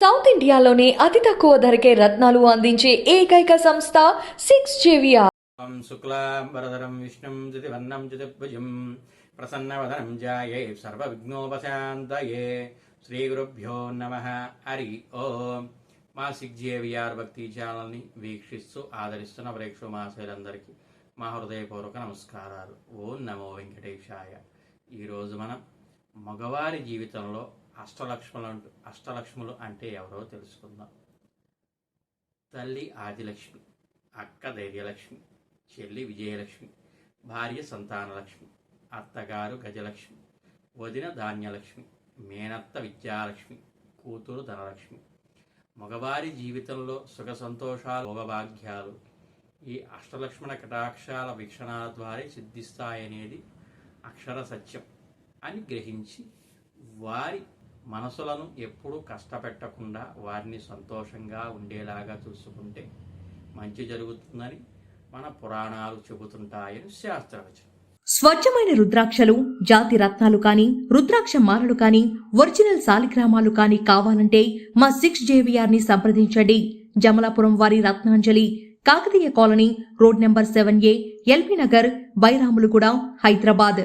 South ఇండియాలోనే అతి తక్కువ ధరకే రత్నాలు అందించే ఏకైక సంస్థ సిక్స్ జేవిఆర్. ఓం శుక్లాంబరధరం విష్ణుం జితివర్ణం చతుర్భుజం ప్రసన్నవదనం జాయే సర్వవిఘ్నోపశాంతయే శ్రీగురుభ్యో నమ హరి ఓం మా సిగ్జేవిఆర్ భక్తి ఛానల్ని వీక్షిస్తూ ఆదరిస్తున్న ప్రేక్షు మాసేలందరికీ మా హృదయపూర్వక నమస్కారాలు ఓం నమో వెంకటేశాయ ఈరోజు మనం మగవారి జీవితంలో అష్టలక్ష్ములు అంటూ అష్టలక్ష్ములు అంటే ఎవరో తెలుసుకుందాం. తల్లి ఆదిలక్ష్మి అక్క ధైర్యలక్ష్మి చెల్లి విజయలక్ష్మి భార్య సంతానలక్ష్మి అత్తగారు గజలక్ష్మి వదిన ధాన్యలక్ష్మి మేనత్త విద్యాలక్ష్మి కూతురు ధనలక్ష్మి. మగవారి జీవితంలో సుఖ సంతోషాలు భోగభాగ్యాలు ఈ అష్టలక్ష్మణ కటాక్షాల వీక్షణాల ద్వారా సిద్ధిస్తాయనేది అక్షర సత్యం అని గ్రహించి వారి మనసులను ఎప్పుడూ కష్టపెట్టకుండా వారిని సంతోషంగా ఉండేలాగా చూసుకుంటే మంచి జరుగుతుందని మన పురాణాలు చెబుతుంటాయని శాస్త్రవచనం. స్వచ్ఛమైన రుద్రాక్షలు జాతి రత్నాలు కాని రుద్రాక్ష మాలలు కాని ఒరిజినల్ సాలిగ్రామాలు కాని కావాలంటే మా సిక్స్ జేవిఆర్ని సంప్రదించండి. జమలాపురం వారి Ratnanjali Kakatiya colony road number seven A LB Nagar Bairamalguda Hyderabad.